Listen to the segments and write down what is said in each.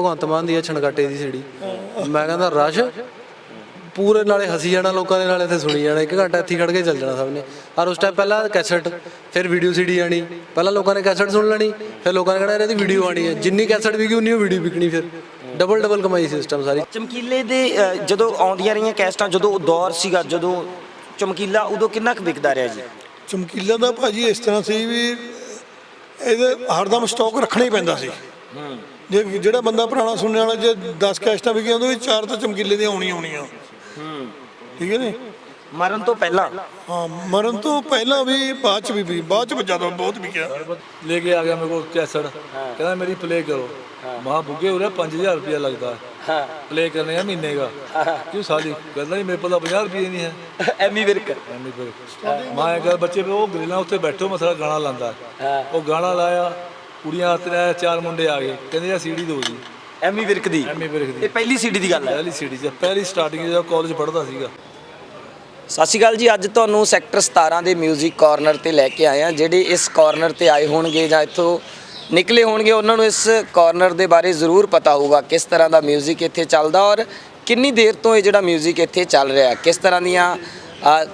ਭਗਵੰਤ ਮਾਨ ਦੀ ਆ ਛਣਕਾਟੇ ਦੀ ਸੀੜੀ। ਮੈਂ ਕਹਿੰਦਾ ਰਸ਼। ਪੂਰੇ ਨਾਲੇ ਹਸੀ ਜਾਣਾ ਲੋਕਾਂ ਨੇ ਨਾਲੇ ਇੱਥੇ ਸੁਣੀ ਜਾਣਾ। ਇੱਕ ਘੰਟਾ ਇੱਥੇ ਖੜ ਕੇ ਚੱਲ ਜਾਣਾ ਸਭ ਨੇ। ਔਰ ਉਸ ਟਾਈਮ ਪਹਿਲਾਂ ਕੈਸਟ ਫਿਰ ਵੀਡੀਓ ਸੀਡੀ ਆਣੀ ਪਹਿਲਾਂ ਲੋਕਾਂ ਨੇ ਕੈਸਟ ਸੁਣ ਲੈਣੀ ਫਿਰ ਲੋਕਾਂ ਨੇ ਕਹਿਣਾ ਇਹਦੀ ਵੀਡੀਓ ਆਣੀ ਹੈ। ਜਿੰਨੀ ਕੈਸਟ ਵਿਕੀ ਉਨੀ ਵੀਡੀਓ ਵਿਕਣੀ ਫਿਰ। ਡਬਲ ਡਬਲ ਕਮਾਈ ਸਿਸਟਮ ਸਾਰੀ। ਚਮਕੀਲੇ ਦੇ ਜਦੋਂ ਆਉਂਦੀਆਂ ਰਹੀਆਂ ਕੈਸਟਾਂ ਜਦੋਂ ਉਹ ਦੌਰ ਸੀਗਾ ਜਦੋਂ ਚਮਕੀਲਾ ਉਦੋਂ ਕਿੰਨਾ ਕੁ ਵਿਕਦਾ ਰਿਹਾ ਜੀ? ਚਮਕੀਲਾ ਦਾ ਭਾਜੀ ਇਸ ਤਰ੍ਹਾਂ ਸੀ ਵੀ ਇਹਦੇ ਹਰਦਮ ਸਟਾਕ ਰੱਖਣਾ ਹੀ ਪੈਂਦਾ ਸੀ। ਜੇ ਜਿਹੜਾ ਬੰਦਾ ਪੁਰਾਣਾ ਸੁਣਨ ਵਾਲਾ ਜੇ 10 ਕੈਸਟਾਂ ਵਿਕੀਆਂ ਉਹਦੇ ਵਿੱਚ ਚਾਰ ਤਾਂ ਚਮਕੀਲੇ ਦੀਆਂ ਆਉਣੀਆਂ ਆਉਣੀਆਂ ਹੂੰ। ਠੀਕ ਹੈ ਨੇ ਮਰਨ ਤੋਂ ਪਹਿਲਾਂ? ਹਾਂ ਮਰਨ ਤੋਂ ਪਹਿਲਾਂ ਵੀ ਬਾਅਦ ਚ ਵੀ ਬਾਅਦ ਚ ਜ਼ਿਆਦਾ ਬਹੁਤ ਵਿਕਿਆ। ਲੈ ਕੇ ਆ ਗਿਆ ਮੇਰੇ ਕੋਲ ਕੈਸਟ। ਕਹਿੰਦਾ ਮੇਰੀ ਪਲੇ ਕਰੋ। ਮਹਾ ਬੁੱਗੇ ਹੋ 5000 ਰੁਪਇਆ ਲੱਗਦਾ। ਹਾਂ। ਪਲੇ ਕਰਨੇ ਆ ਮਹੀਨੇ ਦਾ। ਕਿਉਂ ਸਾਲੀ? ਕਹਿੰਦਾ ਨਹੀਂ ਮੇਰੇ ਕੋਲ 50 ਰੁਪਏ ਨਹੀਂ ਹੈ। ਐਮੀ ਵਿਰਕ। ਐਮੀ ਵਿਰਕ। ਮੈਂ ਕਹਿੰਦਾ ਬੱਚੇ ਉਹ ਗਰੀਲਾ ਉੱਥੇ ਬੈਠੋ ਮਸਲਾ ਗਾਣਾ ਲਾਂਦਾ ਉਹ ਗਾਣਾ ਲਾਇਆ। ਕੁੜੀਆਂ ਹੱਥ ਨੇ ਚਾਰ ਮੁੰਡੇ ਆ ਗਏ ਕਹਿੰਦੇ ਆ ਸੀਡੀ ਦਿਓ ਜੀ ਐਮੀ ਵਿਰਕ ਦੀ ਐਮੀ ਵਿਰਕ ਦੀ ਇਹ ਪਹਿਲੀ ਸੀਡੀ ਦੀ ਗੱਲ ਹੈ ਪਹਿਲੀ ਸੀਡੀ ਚ ਪਹਿਲੀ ਸਟਾਰਟਿੰਗ ਜਦੋਂ ਕਾਲਜ ਪੜ੍ਹਦਾ ਸੀਗਾ ਸਤਿ ਸ਼੍ਰੀ ਅਕਾਲ ਜੀ ਅੱਜ ਤੁਹਾਨੂੰ ਸੈਕਟਰ 17 ਦੇ 뮤직 ਕਾਰਨਰ ਤੇ ਲੈ ਕੇ ਆਏ ਆ ਜਿਹੜੇ ਇਸ ਕਾਰਨਰ ਤੇ ਆਏ ਹੋਣਗੇ ਜਾਂ ਇੱਥੋਂ ਨਿਕਲੇ ਹੋਣਗੇ ਉਹਨਾਂ ਨੂੰ ਇਸ ਕਾਰਨਰ ਦੇ ਬਾਰੇ ਜ਼ਰੂਰ ਪਤਾ ਹੋਊਗਾ ਕਿਸ ਤਰ੍ਹਾਂ ਦਾ 뮤직 ਇੱਥੇ ਚੱਲਦਾ ਔਰ ਕਿੰਨੀ ਦੇਰ ਤੋਂ ਇਹ ਜਿਹੜਾ 뮤직 ਇੱਥੇ ਚੱਲ ਰਿਹਾ ਕਿਸ ਤਰ੍ਹਾਂ ਦੀਆਂ ਅ,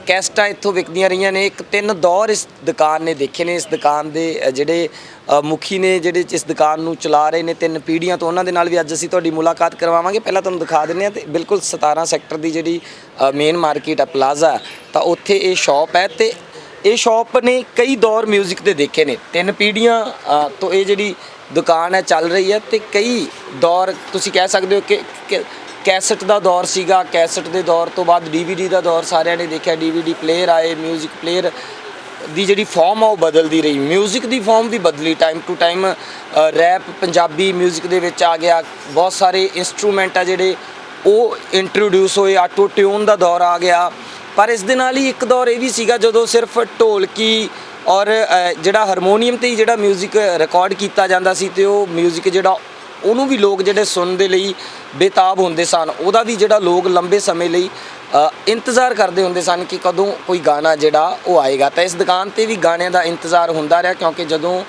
ਕੈਸਟਾਂ ਇੱਥੋਂ ਵਿਕਦੀਆਂ ਰਹੀਆਂ ਨੇ। ਇੱਕ ਤਿੰਨ ਦੌਰ ਇਸ ਦੁਕਾਨ ਨੇ ਦੇਖੇ ਨੇ। ਇਸ ਦੁਕਾਨ ਦੇ ਜਿਹੜੇ ਮੁਖੀ ਨੇ, ਜਿਹੜੇ ਇਸ ਦੁਕਾਨ ਨੂੰ ਚਲਾ ਰਹੇ ਨੇ ਤਿੰਨ ਪੀੜ੍ਹੀਆਂ ਤੋਂ, ਉਹਨਾਂ ਦੇ ਨਾਲ ਵੀ ਅੱਜ ਅਸੀਂ ਤੁਹਾਡੀ ਮੁਲਾਕਾਤ ਕਰਵਾਵਾਂਗੇ। ਪਹਿਲਾਂ ਤੁਹਾਨੂੰ ਦਿਖਾ ਦਿੰਦੇ ਹਾਂ ਤੇ ਬਿਲਕੁਲ 17 ਸੈਕਟਰ ਦੀ ਜਿਹੜੀ ਮੇਨ ਮਾਰਕੀਟ ਆ ਪਲਾਜ਼ਾ, ਤਾਂ ਉੱਥੇ ਇਹ ਸ਼ਾਪ ਹੈ ਤੇ ਇਹ ਸ਼ਾਪ ਨੇ ਕਈ ਦੌਰ 뮤직 ਦੇ ਦੇਖੇ ਨੇ। ਤਿੰਨ ਪੀੜ੍ਹੀਆਂ ਤੋਂ ਇਹ ਜਿਹੜੀ ਦੁਕਾਨ ਹੈ ਚੱਲ ਰਹੀ ਹੈ ਤੇ ਕਈ ਦੌਰ ਤੁਸੀਂ ਕਹਿ ਸਕਦੇ ਹੋ ਕਿ ਕੈਸਟ ਦਾ ਦੌਰ ਸੀਗਾ ਕੈਸਟ ਦੇ ਦੌਰ ਤੋਂ ਬਾਅਦ ਡੀਵੀਡੀ ਦਾ ਦੌਰ ਸਾਰਿਆਂ ਨੇ ਦੇਖਿਆ ਡੀਵੀਡੀ ਪਲੇਅਰ ਆਏ 뮤직 ਪਲੇਅਰ ਦੀ ਜਿਹੜੀ ਫਾਰਮ ਆ ਉਹ ਬਦਲਦੀ ਰਹੀ 뮤직 ਦੀ ਫਾਰਮ ਵੀ ਬਦਲੀ time to time rap Punjabi 뮤직 ਦੇ ਵਿੱਚ ਆ ਗਿਆ ਬਹੁਤ ਸਾਰੇ ਇਨਸਟਰੂਮੈਂਟ ਆ ਜਿਹੜੇ ਉਹ ਇੰਟਰੋਡਿਊਸ ਹੋਏ ਆਟੋ ਟਿਊਨ ਦਾ ਦੌਰ ਆ ਗਿਆ ਪਰ ਇਸ ਦੇ ਨਾਲ ਹੀ ਇੱਕ ਦੌਰ ਇਹ ਵੀ ਸੀਗਾ ਜਦੋਂ ਸਿਰਫ ਢੋਲਕੀ ਔਰ ਅ, ਜਿਹੜਾ ਹਾਰਮੋਨੀਅਮ ਤੇ ਹੀ ਜਿਹੜਾ 뮤직 ਰਿਕਾਰਡ ਕੀਤਾ ਜਾਂਦਾ ਸੀ ਤੇ ਉਹ 뮤직 ਜਿਹੜਾ ਉਹਨੂੰ ਵੀ ਲੋਕ ਜਿਹੜੇ ਸੁਣਨ ਦੇ ਲਈ ਬੇਤਾਬ ਹੁੰਦੇ ਸਨ, ਉਹਦਾ ਵੀ ਜਿਹੜਾ ਲੋਕ ਲੰਬੇ ਸਮੇਂ ਲਈ ਇੰਤਜ਼ਾਰ ਕਰਦੇ ਹੁੰਦੇ ਸਨ ਕਿ ਕਦੋਂ ਕੋਈ ਗਾਣਾ ਜਿਹੜਾ ਉਹ ਆਏਗਾ। ਤਾਂ ਇਸ ਦੁਕਾਨ ਤੇ ਵੀ ਗਾਣਿਆਂ ਦਾ ਇੰਤਜ਼ਾਰ ਹੁੰਦਾ ਰਿਹਾ ਕਿਉਂਕਿ ਜਦੋਂ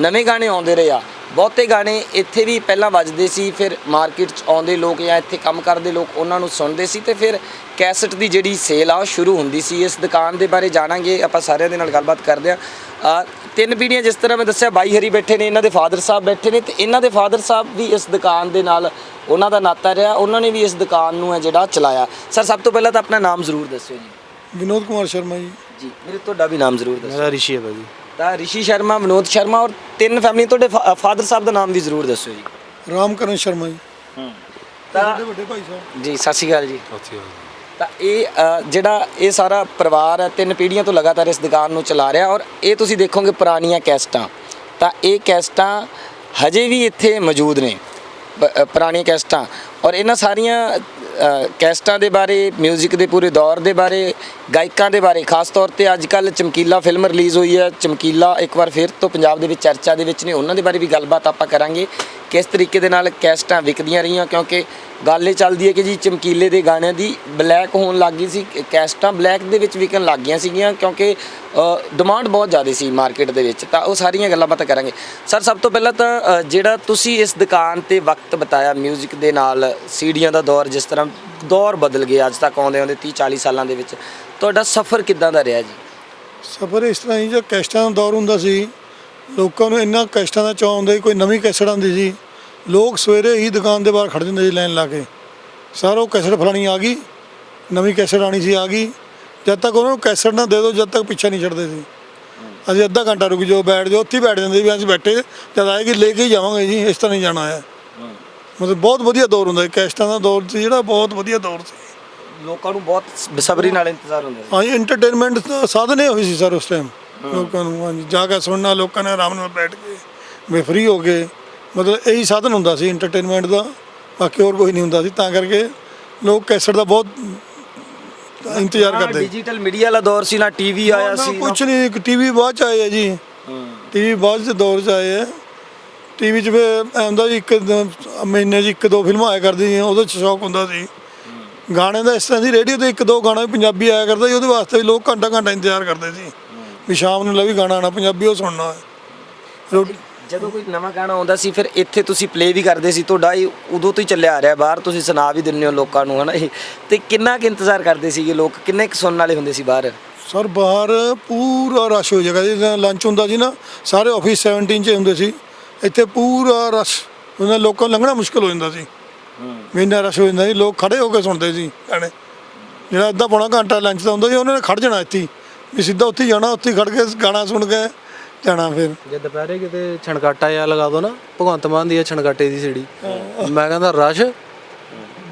ਨਵੇਂ ਗਾਣੇ ਆਉਂਦੇ ਰਹੇ ਆ, ਬਹੁਤੇ ਗਾਣੇ ਇੱਥੇ ਵੀ ਪਹਿਲਾਂ ਵੱਜਦੇ ਸੀ, ਫਿਰ ਮਾਰਕੀਟ 'ਚ ਆਉਂਦੇ ਲੋਕ ਜਾਂ ਇੱਥੇ ਕੰਮ ਕਰਦੇ ਲੋਕ ਉਹਨਾਂ ਨੂੰ ਸੁਣਦੇ ਸੀ ਤੇ ਫਿਰ ਕੈਸਟ ਦੀ ਜਿਹੜੀ ਸੇਲ ਆ ਉਹ ਸ਼ੁਰੂ ਹੁੰਦੀ ਸੀ। ਇਸ ਦੁਕਾਨ ਦੇ ਬਾਰੇ ਜਾਣਾਂਗੇ, ਆਪਾਂ ਸਾਰਿਆਂ ਦੇ ਨਾਲ ਗੱਲਬਾਤ ਕਰਦੇ ਆ ਤਿੰਨ ਪੀੜ੍ਹੀਆਂ ਜਿਸ ਤਰ੍ਹਾਂ ਮੈਂ ਦੱਸਿਆ ਬਾਈ ਹਰੀ ਬੈਠੇ ਨੇ ਇਹਨਾਂ ਦੇ ਫਾਦਰ ਸਾਹਿਬ ਬੈਠੇ ਨੇ ਤੇ ਇਹਨਾਂ ਦੇ ਫਾਦਰ ਸਾਹਿਬ ਵੀ ਇਸ ਦੁਕਾਨ ਦੇ ਨਾਲ ਉਹਨਾਂ ਦਾ ਨਾਤਾ ਰਿਹਾ ਉਹਨਾਂ ਨੇ ਵੀ ਇਸ ਦੁਕਾਨ ਨੂੰ ਹੈ ਜਿਹੜਾ ਚਲਾਇਆ। ਸਰ ਸਭ ਤੋਂ ਪਹਿਲਾਂ ਤਾਂ ਆਪਣਾ ਨਾਮ ਜ਼ਰੂਰ ਦੱਸਿਓ ਜੀ। ਵਿਨੋਦ ਕੁਮਾਰ ਸ਼ਰਮਾ ਜੀ। ਜੀ ਮੇਰੇ ਤੁਹਾਡਾ ਵੀ ਨਾਮ ਜ਼ਰੂਰ ਦੱਸਿਓ ਮੇਰਾ ਰਿਸ਼ੀ ਹੈ ਭਾਜੀ। ਤਾਂ ਰਿਸ਼ੀ ਸ਼ਰਮਾ ਵਿਨੋਦ ਸ਼ਰਮਾ ਔਰ ਤਿੰਨ ਫੈਮਿਲੀ ਤੁਹਾਡੇ ਫਾਦਰ ਸਾਹਿਬ ਦਾ ਨਾਮ ਵੀ ਜ਼ਰੂਰ ਦੱਸਿਓ ਜੀ। ਰਾਮਕਰਨ ਸ਼ਰਮਾ ਜੀ। ਤਾਂ ਵੱਡੇ ਭਾਈ ਸਾਹਿਬ। ਜੀ ਸਤਿ ਸ਼੍ਰੀ ਅਕਾਲ ਜੀ। ਤਾਂ ਇਹ ਜਿਹੜਾ ਇਹ ਸਾਰਾ ਪਰਿਵਾਰ ਹੈ, ਤਿੰਨ ਪੀੜ੍ਹੀਆਂ ਤੋਂ ਲਗਾਤਾਰ ਇਸ ਦੁਕਾਨ ਨੂੰ ਚਲਾ ਰਿਹਾ ਔਰ ਇਹ ਤੁਸੀਂ ਦੇਖੋਗੇ ਪੁਰਾਣੀਆਂ ਕੈਸਟਾਂ। ਤਾਂ ਇਹ ਕੈਸਟਾਂ ਹਜੇ ਵੀ ਇੱਥੇ ਮੌਜੂਦ ਨੇ ਪੁਰਾਣੀਆਂ ਕੈਸਟਾਂ। ਔਰ ਇਹਨਾਂ ਸਾਰੀਆਂ ਕੈਸਟਾਂ ਦੇ ਬਾਰੇ 뮤직 ਦੇ ਪੂਰੇ ਦੌਰ ਦੇ ਬਾਰੇ, ਗਾਇਕਾਂ ਦੇ ਬਾਰੇ, ਖਾਸ ਤੌਰ ਤੇ ਅੱਜ ਕੱਲ ਚਮਕੀਲਾ ਫਿਲਮ ਰਿਲੀਜ਼ ਹੋਈ ਹੈ, ਚਮਕੀਲਾ ਇੱਕ ਵਾਰ ਫਿਰ ਤੋਂ ਪੰਜਾਬ ਦੇ ਵਿੱਚ ਚਰਚਾ ਦੇ ਵਿੱਚ ਨੇ, ਉਹਨਾਂ ਦੇ ਬਾਰੇ ਵੀ ਗੱਲਬਾਤ ਆਪਾਂ ਕਰਾਂਗੇ। ਕਿਸ ਤਰੀਕੇ ਦੇ ਨਾਲ ਕੈਸਟਾਂ ਵਿਕਦੀਆਂ ਰਹੀਆਂ? ਕਿਉਂਕਿ ਗੱਲ ਇਹ ਚੱਲਦੀ ਹੈ ਕਿ ਜੀ ਚਮਕੀਲੇ ਦੇ ਗਾਣਿਆਂ ਦੀ ਬਲੈਕ ਹੋਣ ਲੱਗ ਗਈ ਸੀ, ਕੈਸਟਾਂ ਬਲੈਕ ਦੇ ਵਿੱਚ ਵਿਕਣ ਲੱਗ ਗਈਆਂ ਸੀਗੀਆਂ, ਕਿਉਂਕਿ ਡਿਮਾਂਡ ਬਹੁਤ ਜ਼ਿਆਦਾ ਸੀ ਮਾਰਕੀਟ ਦੇ ਵਿੱਚ, ਤਾਂ ਉਹ ਸਾਰੀਆਂ ਗੱਲਾਂ ਬਾਤਾਂ ਕਰਾਂਗੇ। ਸਰ ਸਭ ਤੋਂ ਪਹਿਲਾਂ ਤਾਂ ਜਿਹੜਾ ਤੁਸੀਂ ਇਸ ਦੁਕਾਨ ਤੇ ਵਕਤ ਬਤਾਇਆ 뮤직 ਦੇ ਨਾਲ ਸੀਡੀਆਂ ਦਾ ਦੌਰ ਜਿਸ ਤਰ੍ਹਾਂ ਦੌਰ ਬਦਲ ਗਿਆ ਅੱਜ ਤੱਕ ਆਉਂਦੇ ਆਉਂਦੇ 30 40 ਸਾਲਾਂ ਦੇ ਵਿੱਚ, ਤੁਹਾਡਾ ਸਫ਼ਰ ਕਿੱਦਾਂ ਦਾ ਰਿਹਾ ਜੀ? ਸਫਰ ਇਸ ਤਰ੍ਹਾਂ ਹੀ ਜੋ ਕੈਸਟਾਂ ਦਾ ਦੌਰ ਹੁੰਦਾ ਸੀ ਲੋਕਾਂ ਨੂੰ ਇੰਨਾ ਕੈਸਟਾਂ ਦਾ ਚਾਅ ਹੁੰਦਾ ਸੀ ਕੋਈ ਨਵੀਂ ਕੈਸਟ ਆਉਂਦੀ ਸੀ। ਲੋਕ ਸਵੇਰੇ ਹੀ ਦੁਕਾਨ ਦੇ ਬਾਹਰ ਖੜ ਜਾਂਦੇ ਸੀ ਲਾਈਨ ਲਾ ਕੇ। ਸਰ ਉਹ ਕੈਸਟ ਫਲਾਣੀ ਆ ਗਈ ਨਵੀਂ ਕੈਸਟ ਆਣੀ ਸੀ ਆ ਗਈ। ਜਦ ਤੱਕ ਉਹਨਾਂ ਨੂੰ ਕੈਸਟ ਨਾ ਦੇ ਦਿਓ ਜਦ ਤੱਕ ਪਿੱਛਾ ਨਹੀਂ ਛੱਡਦੇ ਸੀ। ਅਸੀਂ ਅੱਧਾ ਘੰਟਾ ਰੁਕ ਜਾਓ ਬੈਠ ਜਾਓ ਉੱਥੇ ਹੀ ਬੈਠ ਜਾਂਦੇ ਸੀ ਵੀ ਅਸੀਂ ਬੈਠੇ ਜਦ ਆਏਗੀ ਲੈ ਕੇ ਹੀ ਜਾਵਾਂਗੇ ਜੀ ਇਸ ਤਰ੍ਹਾਂ ਨਹੀਂ ਜਾਣਾ ਹੈ ਮਤਲਬ ਬਹੁਤ ਵਧੀਆ ਦੌਰ ਹੁੰਦਾ ਸੀ ਕੈਸਟਾਂ ਦਾ ਦੌਰ ਸੀ ਜਿਹੜਾ ਬਹੁਤ ਵਧੀਆ ਦੌਰ ਸੀ। ਲੋਕਾਂ ਨੂੰ ਬਹੁਤ ਬੇਸਬਰੀ ਨਾਲ ਇੰਤਜ਼ਾਰ ਹੁੰਦਾ ਸੀ। ਹਾਂਜੀ ਐਂਟਰਟੇਨਮੈਂਟ ਦਾ ਸਾਧਨ ਇਹ ਹੋਈ ਸੀ ਸਰ ਉਸ ਟਾਈਮ ਲੋਕਾਂ ਨੂੰ ਹਾਂਜੀ ਜਾ ਕੇ ਸੁਣਨਾ ਲੋਕਾਂ ਨੇ ਆਰਾਮ ਨਾਲ ਬੈਠ ਕੇ ਵੀ ਫ੍ਰੀ ਹੋ ਗਏ। ਮਤਲਬ ਇਹੀ ਸਾਧਨ ਹੁੰਦਾ ਸੀ ਐਂਟਰਟੇਨਮੈਂਟ ਦਾ ਬਾਕੀ ਹੋਰ ਕੋਈ ਨਹੀਂ ਹੁੰਦਾ ਸੀ। ਤਾਂ ਕਰਕੇ ਲੋਕ ਕੈਸਟ ਦਾ ਬਹੁਤ ਇੰਤਜ਼ਾਰ ਕਰਦੇ। ਡਿਜੀਟਲ ਮੀਡੀਆ ਵਾਲਾ ਦੌਰ ਸੀ ਨਾ ਟੀਵੀ ਆਇਆ ਸੀ ਨਾ- ਕੁਝ ਨਹੀਂ ਟੀਵੀ ਬਾਅਦ ਚ ਆਏ ਆ ਜੀ। ਟੀਵੀ ਬਾਅਦ ਦੇ ਦੌਰ ਚ ਆਏ ਆ। ਟੀਵੀ 'ਚ ਫਿਰ ਹੁੰਦਾ ਜੀ ਇੱਕ ਮਹੀਨੇ 'ਚ ਇੱਕ ਦੋ ਫਿਲਮਾਂ ਆਇਆ ਕਰਦੀਆਂ ਸੀ ਉਹਦੇ 'ਚ ਸ਼ੌਕ ਹੁੰਦਾ ਸੀ। ਗਾਣੇ ਦਾ ਇਸ ਤਰ੍ਹਾਂ ਸੀ ਰੇਡੀਓ ਤੇ ਇੱਕ ਦੋ ਗਾਣਾ ਪੰਜਾਬੀ ਆਇਆ ਕਰਦਾ ਸੀ ਉਹਦੇ ਵਾਸਤੇ ਵੀ ਲੋਕ ਘੰਟਾ ਘੰਟਾ ਇੰਤਜ਼ਾਰ ਕਰਦੇ ਸੀ। ਵੀ ਸ਼ਾਮ ਨੂੰ ਲੈ ਵੀ ਗਾਣਾ ਆਣਾ ਪੰਜਾਬੀ ਉਹ ਸੁਣਨਾ। ਹੈ ਰੋਟੀ ਜਦੋਂ ਕੋਈ ਨਵਾਂ ਗਾਣਾ ਆਉਂਦਾ ਸੀ ਫਿਰ ਇੱਥੇ ਤੁਸੀਂ ਪਲੇ ਵੀ ਕਰਦੇ ਸੀ ਤੁਹਾਡਾ ਇਹ ਉਦੋਂ ਤੋਂ ਹੀ ਚੱਲਿਆ ਆ ਰਿਹਾ ਬਾਹਰ ਤੁਸੀਂ ਸੁਣਾ ਵੀ ਦਿੰਦੇ ਹੋ ਲੋਕਾਂ ਨੂੰ ਹਨਾ ਇਹ। ਤੇ ਕਿੰਨਾ ਕੁ ਇੰਤਜ਼ਾਰ ਕਰਦੇ ਸੀਗੇ ਲੋਕ? ਕਿੰਨੇ ਕੁ ਸੁਣਨ ਵਾਲੇ ਹੁੰਦੇ ਸੀ ਬਾਹਰ? ਸਰ ਬਾਹਰ ਪੂਰਾ ਰਸ਼ ਹੋ ਜਾਏਗਾ ਜਿੱਦਾਂ ਲੰਚ ਹੁੰਦਾ ਸੀ ਨਾ ਸਾਰੇ ਆਫਿਸ 17 ਚ ਹੁੰਦੇ ਸੀ। ਇੱਥੇ ਪੂਰਾ ਰਸ਼ ਉਹਨਾਂ ਲੋਕਾਂ ਨੂੰ ਲੰਘਣਾ ਮੁਸ਼ਕਲ ਹੋ ਜਾਂਦਾ ਸੀ। ਵੀ ਇੰਨਾ ਰਸ਼ ਹੋ ਜਾਂਦਾ ਸੀ ਲੋਕ ਖੜੇ ਹੋ ਕੇ ਸੁਣਦੇ ਸੀ ਗਾਣੇ। ਜਿਹੜਾ ਅੱਧਾ ਪੌਣਾ ਘੰਟਾ ਲੰਚ ਦਾ ਹੁੰਦਾ ਸੀ ਉਹਨਾਂ ਨੇ ਖੜ ਜਾਣਾ ਇੱਥੇ ਹੀ। ਵੀ ਸਿੱਧਾ ਉੱਥੇ ਹੀ ਜਾਣਾ ਉੱਥੇ ਹੀ ਖੜ ਕੇ ਗਾਣਾ ਸੁਣ ਕੇ ਜਾਣਾ ਫਿਰ। ਜੇ ਦੁਪਹਿਰੇ ਕਿਤੇ ਛਣਕਾਟਾ ਜਾਂ ਲਗਾ ਦੋ ਨਾ ਭਗਵੰਤ ਮਾਨ ਦੀ ਇਹ ਛਣਕਾਟੇ ਦੀ ਸੀੜੀ। ਮੈਂ ਕਹਿੰਦਾ ਰਸ਼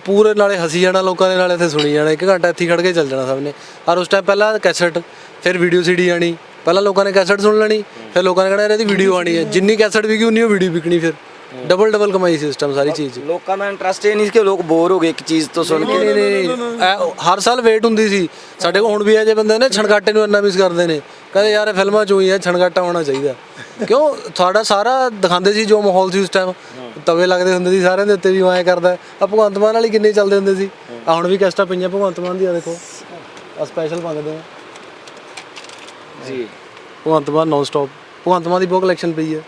ਪੂਰੇ ਨਾਲੇ ਹਸੀ ਜਾਣਾ ਲੋਕਾਂ ਨੇ ਨਾਲੇ ਇੱਥੇ ਸੁਣੀ ਜਾਣਾ ਇੱਕ ਘੰਟਾ ਇੱਥੇ ਹੀ ਖੜ ਕੇ ਚੱਲ ਜਾਣਾ ਸਭ ਨੇ। ਔਰ ਉਸ ਟਾਈਮ ਪਹਿਲਾਂ ਕੈਸਟ ਫਿਰ ਵੀਡੀਓ ਸੀਡੀ ਆਣੀ ਪਹਿਲਾਂ ਲੋਕਾਂ ਨੇ ਕੈਸਟ ਸੁਣ ਲੈਣੀ ਫਿਰ ਲੋਕਾਂ ਨੇ ਕਹਿਣਾ ਇਹਦੀ ਵੀਡੀਓ ਆਣੀ ਹੈ। ਜਿੰਨੀ ਕੈਸਟ ਵਿਕੀ ਉਨੀ ਵੀਡੀਓ ਵਿਕਣੀ ਫਿਰ। ਡਬਲ ਡਬਲ ਕਮਾਈ ਸਿਸਟਮ ਸਾਰੀ ਚੀਜ਼। ਲੋਕਾਂ ਦਾ ਇੰਟਰਸਟ ਇਹ ਨਹੀਂ ਕਿ ਲੋਕ ਬੋਰ ਹੋ ਗਏ ਇੱਕ ਚੀਜ਼ ਤੋਂ ਸੁਣ ਕੇ। ਨਹੀਂ ਨਹੀਂ ਇਹ ਹਰ ਸਾਲ ਵੇਟ ਹੁੰਦੀ ਸੀ। ਸਾਡੇ ਕੋਲ ਹੁਣ ਵੀ ਇਹ ਜੇ ਬੰਦੇ ਨੇ ਛਣਕਾਟੇ ਨੂੰ ਇੰਨਾ ਮਿਸ ਕਰਦੇ ਨੇ। ਕਹਿੰਦੇ ਯਾਰ ਇਹ ਫਿਲਮਾਂ 'ਚ ਹੋਈ ਹੈ ਛਣਕਾਟਾ ਹੋਣਾ ਚਾਹੀਦਾ। ਕਿਉਂ? ਤੁਹਾਡਾ ਸਾਰਾ ਦਿਖਾਉਂਦੇ ਸੀ ਜੋ ਮਾਹੌਲ ਸੀ ਉਸ ਟਾਈਮ ਤਵੇ ਲੱਗਦੇ ਹੁੰਦੇ ਸੀ ਸਾਰਿਆਂ ਦੇ ਉੱਤੇ ਵੀ ਐਂ ਕਰਦਾ। ਆ ਭਗਵੰਤ ਮਾਨ ਵਾਲੀ ਕਿੰਨੇ ਚੱਲਦੇ ਹੁੰਦੇ ਸੀ। ਆ ਹੁਣ ਵੀ ਕੈਸਟਾਂ ਪਈਆਂ ਭਗਵੰਤ ਮਾਨ ਦੀਆਂ ਦੇਖੋ। ਆ ਸਪੈਸ਼ਲ ਮੰਗਦੇ ਆ। ਜੀ। ਭਗਵੰਤ ਮਾਨ ਨੌਨ ਸਟਾਪ ਭਗਵੰਤ ਮਾਨ ਦੀ ਬਹੁਤ ਕਲੈਕਸ਼ਨ ਪਈ ਹੈ।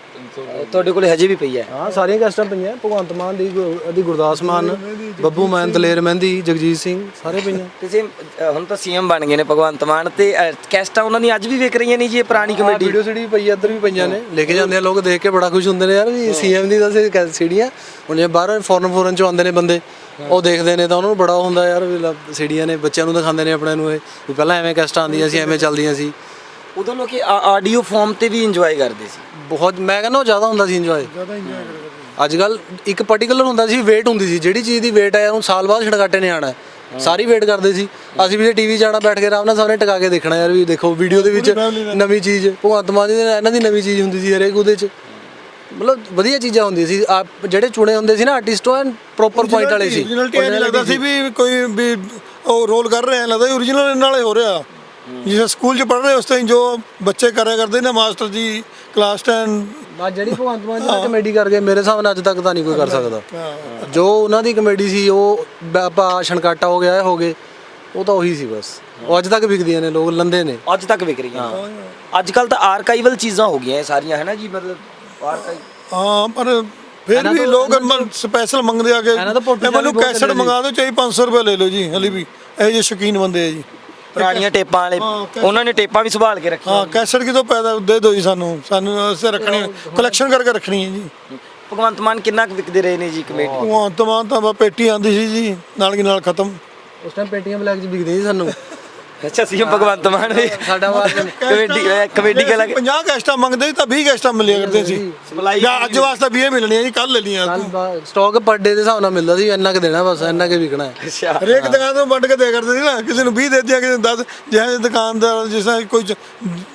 ਤੁਹਾਡੇ ਕੋਲ? ਹਜੇ ਵੀ ਪਈ ਹੈ। ਹਾਂ ਸਾਰੀਆਂ ਕੈਸਟਾਂ ਪਈਆਂ। ਭਗਵੰਤ ਮਾਨ ਦੀ ਗੁ- ਦੀ ਗੁਰਦਾਸ ਮਾਨ ਬੱਬੂ ਮਾਨ ਦਲੇਰ ਮਹਿੰਦੀ ਜਗਜੀਤ ਸਿੰਘ ਸਾਰੇ ਪਈਆਂ। ਤੁਸੀਂ ਅ, ਹੁਣ ਤਾਂ ਸੀਐਮ ਬਣ ਗਏ ਨੇ ਭਗਵੰਤ ਮਾਨ ਤੇ ਅ, ਕੈਸਟਾਂ ਉਹਨਾਂ ਦੀ ਅੱਜ ਵੀ ਵਿਕ ਰਹੀਆਂ ਨੇ ਜੀ ਇਹ ਪੁਰਾਣੀ ਕਮੇਡੀ? ਵੀਡੀਓ ਸੀਡੀ ਪਈ ਆ, ਇੱਧਰ ਵੀ ਪਈਆਂ ਨੇ। ਲੈ ਕੇ ਜਾਂਦੇ ਆ ਲੋਕ ਦੇਖ ਕੇ ਬੜਾ ਖੁਸ਼ ਹੁੰਦੇ ਨੇ ਯਾਰ ਵੀ ਸੀਐਮ ਦੀ ਤਾਂ ਸੀੜੀਆਂ ਹੁਣ ਜੇ ਬਾਹਰੋਂ ਫੋਰਨ ਫੋਰਨ ਚੋਂ ਆਉਂਦੇ ਨੇ ਬੰਦੇ ਉਹ ਦੇਖਦੇ ਨੇ ਤਾਂ ਉਹਨਾਂ ਨੂੰ ਬੜਾ ਹੁੰਦਾ ਯਾਰ ਵੀ ਲੈ ਸੀੜੀਆਂ ਨੇ ਬੱਚਿਆਂ ਨੂੰ ਦਿਖਾਉਂਦੇ ਨੇ ਆਪਣੇ ਨੂੰ ਇਹ ਵੀ ਪਹਿਲਾਂ ਐਵੇਂ ਕੈਸਟਾਂ ਆਉਂਦੀਆਂ ਸੀ ਐਵੇਂ ਚੱਲਦੀਆਂ ਸੀ। ਉਦੋਂ ਲੋਕੀ ਆਡੀਓ ਫਾਰਮ ਤੇ ਵੀ ਇੰਜੋਏ ਕਰਦੇ ਸੀ। ਬਹੁਤ ਮੈਂ ਕਹਿੰਦਾ ਉਹ ਜ਼ਿਆਦਾ ਹੁੰਦਾ ਸੀ ਇੰਜੋਏ ਜ਼ਿਆਦਾ ਇੰਜੋਏ ਕਰਦੇ ਅੱਜ ਕੱਲ ਇੱਕ ਪਾਰਟਿਕੂਲਰ ਹੁੰਦਾ ਸੀ ਵੇਟ ਹੁੰਦੀ ਸੀ। ਜਿਹੜੀ ਚੀਜ਼ ਦੀ ਵੇਟ ਹੈ ਉਹਨੂੰ ਸਾਲ ਬਾਅਦ ਛੜਕਾਟੇ ਨੇ ਆਣਾ ਸਾਰੀ ਵੇਟ ਕਰਦੇ ਸੀ। ਅਸੀਂ ਵੀ ਜੇ ਟੀਵੀ ਜਾਣਾ ਬੈਠ ਕੇ ਆਰਾਮ ਨਾਲ ਸਾਹਮਣੇ ਟਿਕਾ ਕੇ ਦੇਖਣਾ ਯਾਰ ਵੀ ਦੇਖੋ ਵੀਡੀਓ ਦੇ ਵਿੱਚ ਨਵੀਂ ਚੀਜ਼ ਭਗਵੰਤ ਮਾਨ ਜੀ ਦੇ ਇਹਨਾਂ ਦੀ ਨਵੀਂ ਚੀਜ਼ ਹੁੰਦੀ ਸੀ ਹਰੇਕ ਉਹਦੇ ਚ। ਮਤਲਬ ਵਧੀਆ ਚੀਜ਼ਾਂ ਹੁੰਦੀਆਂ ਸੀ। ਆਪ ਜਿਹੜੇ ਚੁਣੇ ਹੁੰਦੇ ਸੀ ਨਾ ਆਰਟਿਸਟ ਉਹ ਪ੍ਰੋਪਰ ਪੁਆਇੰਟ ਵਾਲੇ ਸੀ। ਓਰੀਜਨਲਟੀ ਲੱਗਦਾ ਸੀ ਵੀ ਕੋਈ ਵੀ ਉਹ ਰੋਲ ਕਰ ਰਹੇ ਆ ਲੱਗਦਾ ਓਰੀਜਨਲ ਨਾਲੇ ਹੋ ਰਿਹਾ। ਜਿਵੇਂ ਸਕੂਲ 'ਚ ਪੜ੍ਹ ਰਹੇ ਉਸ ਟਾਈਮ ਜੋ ਬੱਚੇ ਕਰਿਆ ਕਰਦੇ ਨੇ ਮਾਸਟਰ ਜੀ ਕਲਾਸ 10 ਬਸ ਜਿਹੜੀ ਭਗਵੰਤ ਮਾਨ ਜੀ ਕਮੇਡੀ ਕਰ ਗਏ ਮੇਰੇ ਹਿਸਾਬ ਨਾਲ ਅੱਜ ਤੱਕ ਤਾਂ ਨਹੀਂ ਕੋਈ ਕਰ ਸਕਦਾ। ਜੋ ਉਹਨਾਂ ਦੀ ਕਮੇਡੀ ਸੀ ਉਹ ਬ- ਆਪਾਂ ਛਣਕਾਟਾ ਹੋ ਗਿਆ ਇਹ ਹੋ ਗਏ ਉਹ ਤਾਂ ਉਹੀ ਸੀ ਬਸ। ਉਹ ਅੱਜ ਤੱਕ ਵਿਕਦੀਆਂ ਨੇ ਲੋਕ ਲੰਦੇ ਨੇ। ਅੱਜ ਤੱਕ ਵਿਕ ਰਹੀਆਂ। ਅੱਜ ਕੱਲ ਤਾਂ ਆਰਕਾਈਵਲ ਚੀਜ਼ਾਂ ਹੋ ਗਈਆਂ ਇਹ ਸਾਰੀਆਂ ਹੈ ਨਾ ਜੀ? ਮਤਲਬ ਆਰਕਾਈਵ ਹਾਂ ਪਰ ਫਿਰ ਵੀ ਲੋਕ ਸਪੈਸ਼ਲ ਮੰਗਦੇ ਆ ਕਿ ਮੈਨੂੰ ਕੈਸਟ ਮੰਗਾ ਦਿਓ ਚਾਹੀ 500 ਰੁਪਏ ਲੈ ਲਓ ਜੀ ਹਲੀ ਵੀ। ਇਹ ਜੇ ਸ਼ੌਕੀਨ ਬੰਦੇ ਆ ਜੀ। ਪੁਰਾਣੀਆਂ ਟੇਪਾਂ ਵਾਲੇ। ਉਹਨਾਂ ਨੇ ਟੇਪਾਂ ਵੀ ਸੰਭਾਲ ਕੇ ਰੱਖੀਆਂ। ਹਾਂ ਕੈਸਟ ਕਿਤੋਂ ਪੈਦਾ ਦੇ ਦਿਓ ਜੀ ਸਾਨੂੰ। ਸਾਨੂੰ ਅਸੀਂ ਰੱਖਣੀ ਕਲੈਕਸ਼ਨ ਕਰਕੇ ਰੱਖਣੀ ਹੈ ਜੀ। ਭਗਵੰਤ ਮਾਨ ਕਿੰਨਾ ਕੁ ਵਿਕਦੇ ਰਹੇ ਨੇ ਜੀ ਕਮੇਡੀ ਉਹ ਤਮਾਮ ਤਾਂ ਬਸ ਪੇਟੀ ਆਂਦੀ ਸੀ ਜੀ ਨਾਲ ਕੀ ਨਾਲ ਖਤਮ। ਉਸ ਟਾਈਮ ਪੇਟੀਆਂ ਬਲੈਕ ਚ ਵਿਕਦੀਆਂ ਸੀ ਸਾਨੂੰ। ਅੱਛਾ ਸੀਐਮ ਭਗਵੰਤ ਮਾਨ ਵੀ ਸਾਡਾ ਵਾਰ ਕਮੇਡੀ ਕਮੇਡੀ ਕਲਾ 50 ਕੈਸਟਾਂ ਮੰਗਦੇ ਸੀ ਤਾਂ 20 ਕੈਸਟਾਂ ਮਿਲਿਆ ਕਰਦੇ ਸੀ। ਜਾਂ ਅੱਜ ਵਾਸਤੇ 20 ਮਿਲਣੀਆਂ ਜੀ ਕੱਲ ਲੈ ਲਈਆਂ ਸਟਾਕ ਪਰ ਡੇ ਦੇ ਹਿਸਾਬ ਨਾਲ ਮਿਲਦਾ ਸੀ ਇੰਨਾ ਕੁ ਦੇਣਾ ਬਸ ਇੰਨਾ ਕੁ ਵਿਕਣਾ ਹੈ। ਅੱਛਾ। ਹਰੇਕ ਦੁਕਾਨ ਤੋਂ ਵੰਡ ਕੇ ਦੇ ਕਰਦੇ ਸੀ ਨਾ ਕਿਸੇ ਨੂੰ 20 ਦੇ ਦਿਆ ਕਿਸੇ ਨੂੰ 10 ਜਿਹੇ ਦੁਕਾਨਦਾਰ ਜਿਸ ਤਰ੍ਹਾਂ ਕੋਈ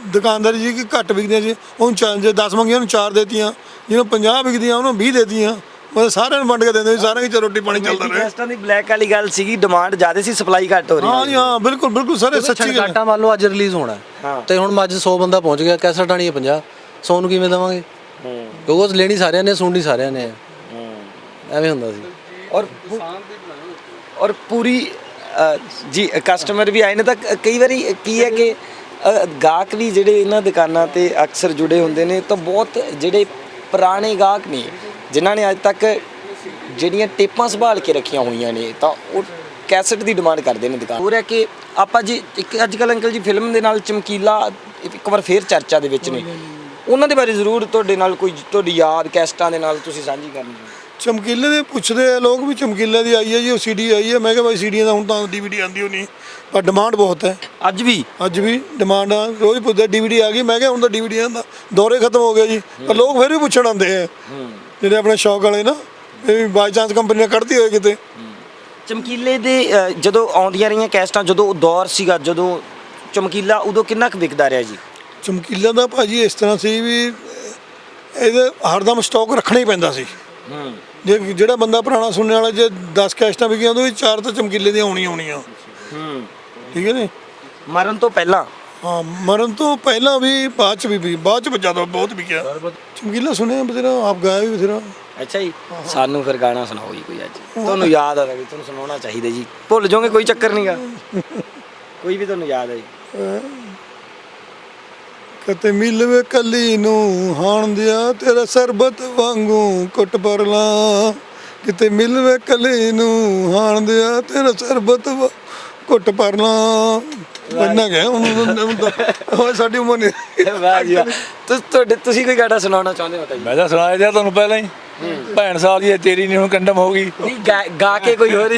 ਦੁਕਾਨਦਾਰੀ ਜੀ ਕਿ ਘੱਟ ਵਿਕਦੀਆਂ ਸੀ ਉਹਨੂੰ ਜੇ 10 ਮੰਗੀਆਂ ਉਹਨੂੰ 4 ਦੇਤੀਆਂ। ਜਿਹਨੂੰ 50 ਵਿਕਦੀਆਂ ਉਹਨੂੰ 20 ਦੇਤੀਆਂ। ਮਤਲਬ ਸਾਰਿਆਂ ਨੂੰ ਵੰਡ ਕੇ ਦਿੰਦੇ ਸੀ ਸਾਰਿਆਂ ਦੀ ਰੋਟੀ ਪਾਣੀ ਚੱਲਦਾ ਰਿਹਾ ਕੈਸਟਾਂ ਦੀ ਬਲੈਕ ਵਾਲੀ ਗੱਲ ਸੀਗੀ ਡਿਮਾਂਡ ਜ਼ਿਆਦਾ ਸੀ ਸਪਲਾਈ ਘੱਟ ਹੋ ਰਹੀ ਹਾਂ ਜੀ ਹਾਂ ਬਿਲਕੁਲ ਬਿਲਕੁਲ ਸਾਰੇ ਸੱਚੀ ਗੱਲ ਹੈ। ਛਣਕਾਟਾ ਮੰਨ ਲਓ ਅੱਜ ਰਿਲੀਜ਼ ਹੋਣਾ ਹੈ। ਹਾਂ। ਤੇ ਹੁਣ ਅੱਜ 100 ਬੰਦਾ ਪਹੁੰਚ ਗਿਆ ਕੈਸਟ ਆਣੀ ਹੈ 50 100 ਨੂੰ ਕਿਵੇਂ ਦੇਵਾਂਗੇ ਕਿਉਂਕਿ ਉਹ ਲੈਣੀ ਸਾਰਿਆਂ ਨੇ ਸੁਣਨੀ ਸਾਰਿਆਂ ਨੇ ਹੈ। ਐਵੇਂ ਹੁੰਦਾ ਸੀ ਔਰ ਔਰ ਪੂਰੀ ਅ, ਜੀ ਕਸਟਮਰ ਵੀ ਆਏ ਨੇ ਤਾਂ ਕ- ਕਈ ਵਾਰੀ ਕੀ ਹੈ ਕਿ ਅ, ਗਾਹਕ ਵੀ ਜਿਹੜੇ ਇਹਨਾਂ ਦੁਕਾਨਾਂ ਤੇ ਅਕਸਰ ਜੁੜੇ ਹੁੰਦੇ ਨੇ ਤਾਂ ਬਹੁਤ ਜਿਹੜੇ ਪੁਰਾਣੇ ਗਾਹਕ ਨੇ ਜਿਨ੍ਹਾਂ ਨੇ ਅੱਜ ਤੱਕ ਜਿਹੜੀਆਂ ਟੇਪਾਂ ਸੰਭਾਲ ਕੇ ਰੱਖੀਆਂ ਹੋਈਆਂ ਨੇ ਤਾਂ ਉਹ ਕੈਸਟ ਦੀ ਡਿਮਾਂਡ ਕਰਦੇ ਨੇ ਦੁਕਾਨ। ਹੋਰ ਹੈ ਕਿ ਆਪਾਂ ਜੀ ਇੱਕ ਅੱਜ ਕੱਲ ਅੰਕਲ ਜੀ ਫਿਲਮ ਦੇ ਨਾਲ ਚਮਕੀਲਾ ਇੱਕ ਵਾਰ ਫੇਰ ਚਰਚਾ ਦੇ ਵਿੱਚ ਨੇ। ਉਹਨਾਂ ਦੇ ਬਾਰੇ ਜ਼ਰੂਰ ਤੁਹਾਡੇ ਨਾਲ ਕੋਈ ਤੁਹਾਡੀ ਯਾਦ ਕੈਸਟਾਂ ਦੇ ਨਾਲ ਤੁਸੀਂ ਸਾਂਝੀ ਕਰਨੀ। ਹੈ ਚਮਕੀਲੇ ਦੇ ਪੁੱਛਦੇ ਆ ਲੋਕ ਵੀ ਚਮਕੀਲੇ ਦੀ ਆਈ ਹੈ ਜੀ ਉਹ ਸੀਡੀ ਆਈ ਹੈ। ਮੈਂ ਕਿਹਾ ਭਾਈ ਸੀਡੀਆਂ ਦਾ ਹੁਣ ਤਾਂ ਡੀਵੀਡੀ ਆਂਦੀ ਹੋਣੀ ਪਰ ਡਿਮਾਂਡ ਬਹੁਤ ਹੈ। ਅੱਜ ਵੀ? ਅੱਜ ਵੀ ਡਿਮਾਂਡ ਆ ਰੋਜ਼ ਪੁੱਛਦੇ ਡੀਵੀਡੀ ਆ ਗਈ। ਮੈਂ ਕਿਹਾ ਹੁਣ ਤਾਂ ਡੀਵੀਡੀਆਂ ਦਾ ਦੌਰੇ ਖਤਮ ਹੋ ਗਏ ਜੀ ਪਰ ਲੋਕ ਫਿਰ ਵੀ ਪੁੱਛਣ ਆਉਂਦੇ ਆ। ਜਿਹੜੇ ਆਪਣੇ ਸ਼ੌਕ ਵਾਲੇ ਨਾ ਇਹ ਬਾਈ ਚਾਂਸ ਕੰਪਨੀ ਨੇ ਕੱਢਤੀ ਹੋਏ ਕਿਤੇ। ਚਮਕੀਲੇ ਦੇ ਅ, ਜਦੋਂ ਆਉਂਦੀਆਂ ਰਹੀਆਂ ਕੈਸਟਾਂ ਜਦੋਂ ਉਹ ਦੌਰ ਸੀਗਾ ਜਦੋਂ ਚਮਕੀਲਾ ਉਦੋਂ ਕਿੰਨਾ ਕੁ ਵਿਕਦਾ ਰਿਹਾ ਜੀ? ਚਮਕੀਲਾ ਦਾ ਭਾਜੀ ਇਸ ਤਰ੍ਹਾਂ ਸੀ ਵੀ ਇਹਦੇ ਹਰਦਮ ਸਟਾਕ ਰੱਖਣਾ ਹੀ ਪੈਂਦਾ ਸੀ। ਹੂੰ। ਜੇ ਜਿਹੜਾ ਬੰਦਾ ਪੁਰਾਣਾ ਸੁਣਨ ਵਾਲਾ ਜੇ 10 ਕੈਸਟਾਂ ਵਿਕੀਆਂ ਉਹਦੇ ਵਿੱਚ ਚਾਰ ਤਾਂ ਚਮਕੀਲੇ ਦੀਆਂ ਹੋਣੀਆਂ ਹੋਣੀਆਂ। ਹੂੰ। ਠੀਕ ਹੈ ਨੇ ਮਰਨ ਤੋਂ ਪਹਿਲਾਂ? ਹਾਂ ਮਰਨ ਤੋਂ ਪਹਿਲਾਂ ਵੀ ਬਾਅਦ ਚ ਵੀ ਵੀ ਬਾਅਦ ਚ ਜ਼ਿਆਦਾ ਬਹੁਤ ਵਿਕਿਆ। ਚਮਕੀਲਾ ਸੁਣਿਆ ਬਥੇਰਾ ਆਪ ਗਾਇਆ ਵੀ ਬਥੇਰਾ। ਅੱਛਾ ਜੀ ਸਾਨੂੰ ਫਿਰ ਗਾਣਾ ਸੁਣਾਓ ਜੀ ਕੋਈ ਅੱਜ। ਤੁਹਾਨੂੰ ਯਾਦ ਆ ਵੀ ਤੁਹਾਨੂੰ ਸੁਣਾਉਣਾ ਚਾਹੀਦਾ ਜੀ। ਭੁੱਲ ਜਾਓਗੇ ਕੋਈ ਚੱਕਰ ਨਹੀਂਗਾ ਕੋਈ ਵੀ ਤੁਹਾਨੂੰ ਯਾਦ ਹੈ ਜੀ। ਕਤੇ ਮਿਲਵੇ ਕੱਲੀ ਨੂੰ ਹਾਣ ਦਿਆ ਤੇਰਾ ਸਰਬਤ ਵਾਂਗੂ ਕੁੱਟ ਪਰਲਾ। ਕਿਤੇ ਮਿਲਵੇ ਕੱਲੀ ਨੂੰ ਹਾਣ ਦਿਆ ਤੇਰਾ ਸਰਬਤ ਵਾ- ਕੁੱਟ ਪਰਲਾ। ਬੰਨਾ ਗਿਆ ਹੁਣ ਹੁਣ ਸਾਡੀ ਉਮਰ ਨਹੀਂ। ਵਾਹ ਜੀ ਵਾਹ। ਤੁਸ- ਤੁਹਾਡੇ ਤੁਸੀਂ ਕੋਈ ਗਾਣਾ ਸੁਣਾਉਣਾ ਚਾਹੁੰਦੇ ਹੋ ਤਾਂ ਜੀ ਮੈਂ ਤਾਂ ਸੁਣਾਇਆ ਦਿਆ ਤੁਹਾਨੂੰ ਪਹਿਲਾਂ ਹੀ। ਭੈਣ ਸਾਲ ਦੀ ਤੇਰੀ ਨਹੀਂ ਹੁਣ ਕੰਡਮ ਹੋ ਗਈ। ਨਹੀਂ ਗਾ- ਗਾ ਕੇ ਕੋਈ ਹੋਰ ਹੀ।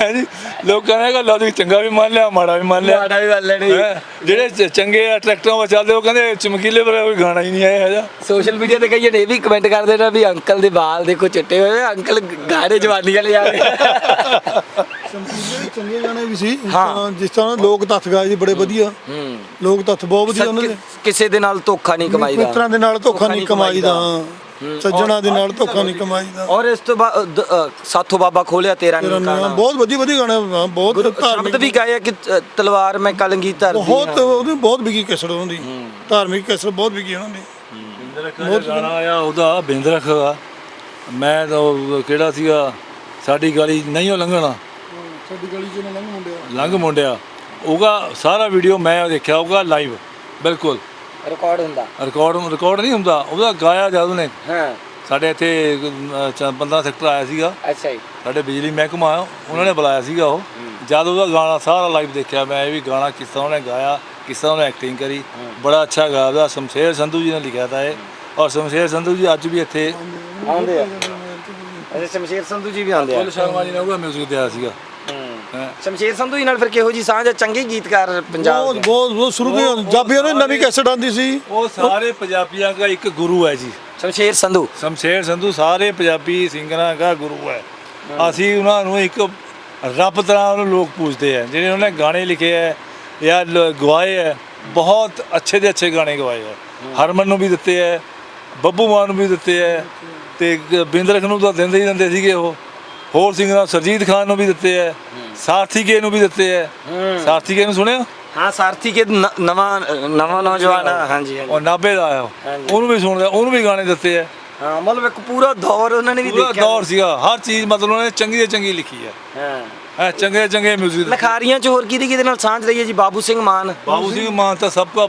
ਹੈ ਜੀ ਲੋਕਾਂ ਨੇ ਕਹਿੰਦਾ ਤੁਸੀਂ ਚੰਗਾ ਵੀ ਮੰਨ ਲਿਆ ਮਾੜਾ ਵੀ ਮੰਨ ਲਿਆ। ਮਾੜਾ ਵੀ ਗੱਲ ਲੈਣੀ ਹੈਂ? ਜਿਹੜੇ ਚ- ਚੰਗੇ ਆ ਟਰੈਕਟਰਾਂ 'ਤੇ ਚੱਲਦੇ ਉਹ ਕਹਿੰਦੇ ਚਮਕੀਲੇ ਪਰ ਕੋਈ ਗਾਣਾ ਹੀ ਨਹੀਂ ਆਇਆ ਹੈਗਾ ਸੋਸ਼ਲ ਮੀਡੀਆ ਤੇ ਕਈ ਜਣੇ ਇਹ ਵੀ ਕਮੈਂਟ ਕਰਦੇ ਨੇ ਵੀ ਅੰਕਲ ਦੇ ਵਾਲ ਦੇਖੋ ਚਿੱਟੇ ਹੋਏ ਆ, ਅੰਕਲ ਗਾਣੇ ਜਵਾਨੀ ਵਾਲੇ ਆ ਰਹੇ। ਚਮਕੀਲੇ ਚੰਗੇ ਗਾਣੇ ਵੀ ਸੀ ਜਿਸ ਹਾਂ। ਤਰ੍ਹਾਂ- ਜਿਸ ਤਰ੍ਹਾਂ ਲੋਕ ਤੱਥ ਗਾਏ ਸੀ ਬੜੇ ਵਧੀਆ। ਲੋਕ ਤੱਥ ਬਹੁਤ ਵਧੀਆ ਉਹਨਾਂ ਦੇ। ਕਿਸੇ ਦੇ ਨਾਲ ਧੋਖਾ ਨਹੀਂ ਕਮਾਈਦਾ। ਮਿੱਤਰਾਂ ਦੇ ਨਾਲ ਧੋਖਾ ਨਹੀਂ ਕਮਾਈਦਾ। ਹੂੰ। ਸੱਜਣਾ ਦੇ ਨਾਲ ਧੋਖਾ ਨਹੀਂ ਕਮਾਈਦਾ। ਔਰ ਇਸ ਤੋਂ ਬਾਅਦ ਦ- ਅ, ਸਾਥੋਂ ਬਾਬਾ ਖੋਲਿਆ ਤੇਰਾ ਤੇਰਾ ਨਾਮ ਕਾਣਾ ਬਹੁਤ ਵਧੀਆ ਵਧੀਆ ਗਾਣੇ ਹਾਂ, ਬਹੁਤ ਸ਼ਬਦ ਧਾਰਮਿਕ ਵੀ ਗਾਏ ਆ ਕਿ ਅ, ਤਲਵਾਰ ਮੈਂ ਕਲੰਗੀ ਧਰਦੀ ਬਹੁਤ ਹਾਂ। ਉਹਦੀ ਬਹੁਤ ਵਿਕੀ ਕਸਰ ਉਹਨਾਂ ਦੀ ਧਾਰਮਿਕ ਕਸਰ ਬਹੁਤ ਵਿਕੀ ਉਹਨਾਂ ਦੀ ਬਹੁਤ ਗਾਣਾ ਆਇਆ ਉਹਦਾ ਬਿੰਦਰਖ ਦਾ ਮੈਂ ਤਾਂ ਉਹ ਕਿਹੜਾ ਸੀਗਾ? ਸਾਡੀ ਗਲੀ ਨਹੀਂ ਉਹ ਲੰਘਣਾ। ਸਾਡੀ ਗਲੀ 'ਚ ਨਾ ਲੰਘ ਮੁੰਡਿਆ। ਲੰਘ ਮੁੰਡਿਆ। ਉਹਦਾ ਸਾਰਾ ਵੀਡੀਓ ਮੈਂ ਦੇਖਿਆ ਉਹਦਾ ਲਾਈਵ ਬਿਲਕੁਲ। ਰਿਕਾਰਡ ਹੁੰਦਾ। ਰਿਕਾਰਡ ਰਿਕਾਰਡ ਨਹੀਂ ਹੁੰਦਾ ਉਹਦਾ ਗਾਇਆ ਜਦ ਉਹਨੇ। ਹਾਂ। ਸਾਡੇ ਇੱਥੇ 15 ਸੈਕਟਰ ਆਇਆ ਸੀਗਾ। ਅੱਛਾ ਜੀ। ਸਾਡੇ ਬਿਜਲੀ ਮਹਿਕਮਾ ਉਹਨਾਂ ਨੇ ਬੁਲਾਇਆ ਸੀਗਾ ਉਹ। ਜਦ ਉਹਦਾ ਗਾਣਾ ਸਾਰਾ ਲਾਈਵ ਦੇਖਿਆ ਮੈਂ ਇਹ ਵੀ ਗਾਣਾ ਕਿਸ ਤਰ੍ਹਾਂ ਉਹਨੇ ਗਾਇਆ ਕਿਸ ਤਰ੍ਹਾਂ ਉਹਨੇ ਐਕਟਿੰਗ ਕਰੀ। ਬੜਾ ਅੱਛਾ ਗਾਇਆ ਉਹਦਾ ਸ਼ਮਸ਼ੇਰ ਸੰਧੂ ਜੀ ਨੇ ਲਿਖਿਆ ਤਾ ਇਹ। ਔਰ ਸ਼ਮਸ਼ੇਰ ਸੰਧੂ ਜੀ ਅੱਜ ਵੀ ਇੱਥੇ ਆਉਂਦੇ ਆ। ਅੱਛਾ ਸ਼ਮਸ਼ੇਰ ਸੰਧੂ ਜੀ ਵੀ ਆਉਂਦੇ ਆ। ਕੁੱਲ ਸ਼ਰਮਾ ਜੀ ਨੇ ਉਹਦਾ 뮤직 ਦਿਆ ਸੀਗਾ। ਸ਼ਮਸ਼ੇਰ ਸੰਧੂ ਜੀ ਨਾਲ ਫਿਰ ਕਿਹੋ ਜੀ ਸਾਂਝ ਆ? ਚੰਗੇ ਗੀਤਕਾਰ ਪੰਜਾਬ ਬਹੁਤ ਦੇ। ਬਹੁਤ ਬਹੁਤ ਸ਼ੁਰੂ ਤੋਂ ਹੀ ਜਦ ਵੀ ਉਹਨੇ ਨਵੀਂ ਕੈਸਟ ਆਉਂਦੀ ਸੀ। ਉਹ ਸਾਰੇ ਪੰਜਾਬੀਆਂ ਦਾ ਇੱਕ ਗੁਰੂ ਹੈ ਜੀ। ਸ਼ਮਸ਼ੇਰ ਸੰਧੂ। ਸ਼ਮਸ਼ੇਰ ਸੰਧੂ ਸਾਰੇ ਪੰਜਾਬੀ ਸਿੰਗਰਾਂ ਦਾ ਗੁਰੂ ਹੈ। ਅਸੀਂ ਉਹਨਾਂ ਨੂੰ ਇੱਕ ਰੱਬ ਤਰ੍ਹਾਂ ਉਹਨੂੰ ਲੋਕ ਪੂਜਦੇ ਆ। ਜਿਹੜੇ ਉਹਨੇ ਗਾਣੇ ਲਿਖੇ ਹੈ ਜਾਂ ਲ- ਗਵਾਏ ਹੈ ਬਹੁਤ ਅੱਛੇ ਦੇ ਅੱਛੇ ਗਾਣੇ ਗਵਾਏ ਹੈ ਹਰਮਨ ਨੂੰ ਵੀ ਦਿੱਤੇ ਹੈ ਬੱਬੂ ਮਾਨ ਨੂੰ ਵੀ ਦਿੱਤੇ ਹੈ ਤੇ ਬਿੰਦਰਖ ਨੂੰ ਤਾਂ ਦਿੰਦੇ ਹੀ ਦਿੰਦੇ ਸੀਗੇ ਉਹ। ਹੋਰ ਸਿੰਗਰਾਂ ਸਰਜੀਤ ਖਾਨ ਨੂੰ ਵੀ ਦਿੱਤੇ ਹੈ ਸਾਰਥੀ ਕੇ ਨੂੰ ਵੀ ਦਿੱਤੇ ਹੈ। ਸਾਰਥੀ ਕੇ ਨੂੰ ਸੁਣਿਆ? ਹਾਂ ਸਾਰਥੀ ਕੇ ਨਵਾਂ ਨਵਾਂ ਨੌਜਵਾਨ ਹਾਂਜੀ ਹਾਂਜੀ। ਉਹ ਨਾਭੇ ਦਾ ਆਇਆ। ਉਹਨੂੰ ਵੀ ਸੁਣਦਾ ਉਹਨੂੰ ਵੀ ਗਾਣੇ ਦਿੱਤੇ ਹੈ ਹਾਂ ਮਤਲਬ ਇੱਕ ਪੂਰਾ ਦੌਰ ਉਹਨਾਂ ਨੇ ਵੀ ਪੂਰਾ ਦੇਖਿਆ। ਦੌਰ ਸੀਗਾ। ਹਰ ਚੀਜ਼ ਮਤਲਬ ਉਹਨੇ ਚੰਗੀ ਤੋਂ ਚੰਗੀ ਲਿਖੀ ਹੈ ਹਾਂ। ਹੈ ਚੰਗੇ ਚੰਗੇ 뮤직 ਲਖਾਰੀਆਂ ਚ ਹੋਰ ਕਿਹਦੇ ਕਿਹਦੇ ਨਾਲ ਸਾਂਝ ਰਹੀ ਹੈ ਜੀ? ਬਾਬੂ ਸਿੰਘ ਮਾਨ। ਬਾਬੂ ਸਿੰਘ ਮਾਨ ਤਾਂ ਸਭ ਤੋਂ